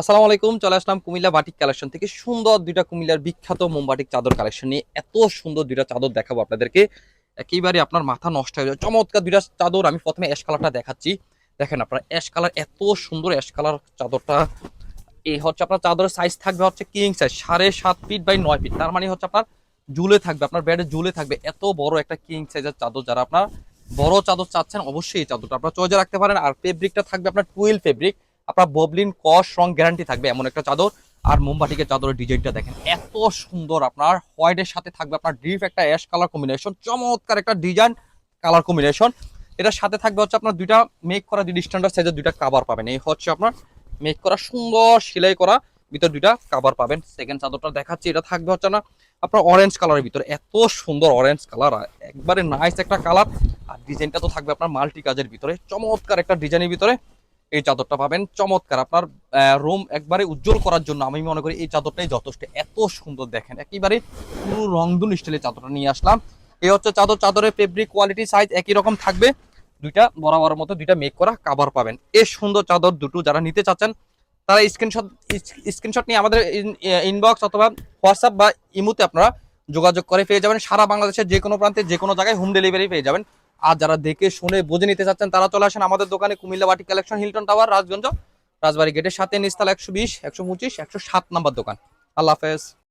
আসসালামু আলাইকুম, চলে আসলাম কুমিল্লা বাটিক কালেকশন থেকে। সুন্দর দুইটা কুমিল্লার বিখ্যাত মোমবাটিক চাদর কালেকশন নিয়ে এত সুন্দর দুইটা চাদর দেখাবো আপনাদেরকে। একেবারে আপনার মাথা নষ্ট হয়ে যাবে। চমৎকার দুইটা চাদর আমি প্রথমে অ্যাশ কালারটা দেখাচ্ছি। দেখেন আপনার অ্যাশ কালার এত সুন্দর অ্যাশ কালার চাদরটা। এই হচ্ছে আপনার চাদরের সাইজ থাকবে হচ্ছে কিং সাইজ সাড়ে সাত ফিট বাই নয় ফিট তার মানে হচ্ছে আপনার ঝুলে থাকবে, আপনার ব্যাডে ঝুলে থাকবে। এত বড় একটা কিং সাইজের চাদর যারা আপনার বড় চাদর চাচ্ছেন, অবশ্যই এই চাদরটা আপনার চয়েজে রাখতে পারেন। আর ফেব্রিকটা থাকবে আপনার টুয়েলভ ফেব্রিক আপনার ববলিন কস রং গ্যারান্টি থাকবে এমন একটা চাদর। আর মোমবাটিকের চাদরের ডিজাইনটা দেখেন, এত সুন্দর আপনার। হোয়াইটের সাথে থাকবে আপনার ডিপ একটা অ্যাশ কালার কম্বিনেশন চমৎকার একটা ডিজাইন কালার কম্বিনেশন এটার সাথে থাকবে হচ্ছে আপনার দুইটা মেক করা দুই স্ট্যান্ডার্ড সাইজের দুইটা কাভার পাবেন। এই হচ্ছে আপনার মেক করা, সুন্দর সেলাই করা, ভিতর দুইটা কাভার পাবেন। সেকেন্ড চাদরটা দেখাচ্ছি, এটা থাকবে হচ্ছে না, আপনার অরেঞ্জ কালারের ভিতরে। এত সুন্দর অরেঞ্জ কালার একবারে নাইস একটা কালার আর ডিজাইনটা তো থাকবে আপনার মাল্টি কাজের ভিতরে, চমৎকার একটা ডিজাইনের ভিতরে। এই চাদরটা পাবেন। চমৎকার। আপনার রুম একবারে উজ্জ্বল করার জন্য আমি মনে করি এই চাদরটাই যথেষ্ট। এত সুন্দর দেখেন। একেবারে পুরো রংধুন স্টাইলের চাদরটা নিয়ে আসলাম। এই হচ্ছে চাদর। চাদরের ফেব্রিক কোয়ালিটি সাইজ একই রকম থাকবে। দুইটা বরাবর মতো দুইটা মেক করা কাভার পাবেন। এই সুন্দর চাদর দুটো যারা নিতে চাচ্ছেন, তারা স্ক্রিনশট স্ক্রিনশট নিয়ে আমাদের ইনবক্স অথবা হোয়াটসঅ্যাপ বা ইমুতে আপনারা যোগাযোগ করে পেয়ে যাবেন। সারা বাংলাদেশের যে কোনো প্রান্তে যে কোনো জায়গায় হোম ডেলিভারি পেয়ে যাবেন। আর যারা দেখে শুনে বুঝে নিতে চাচ্ছেন, তারা চলে আসেন আমাদের দোকানে কুমিল্লা বাটি collection, Hilton tower, Rajganj, Rajbari গেটের সাথে, নিস্তাল একশো বিশ, একশো পঁচিশ, একশো সাত নাম্বার দোকান। আল্লাহ হাফেজ।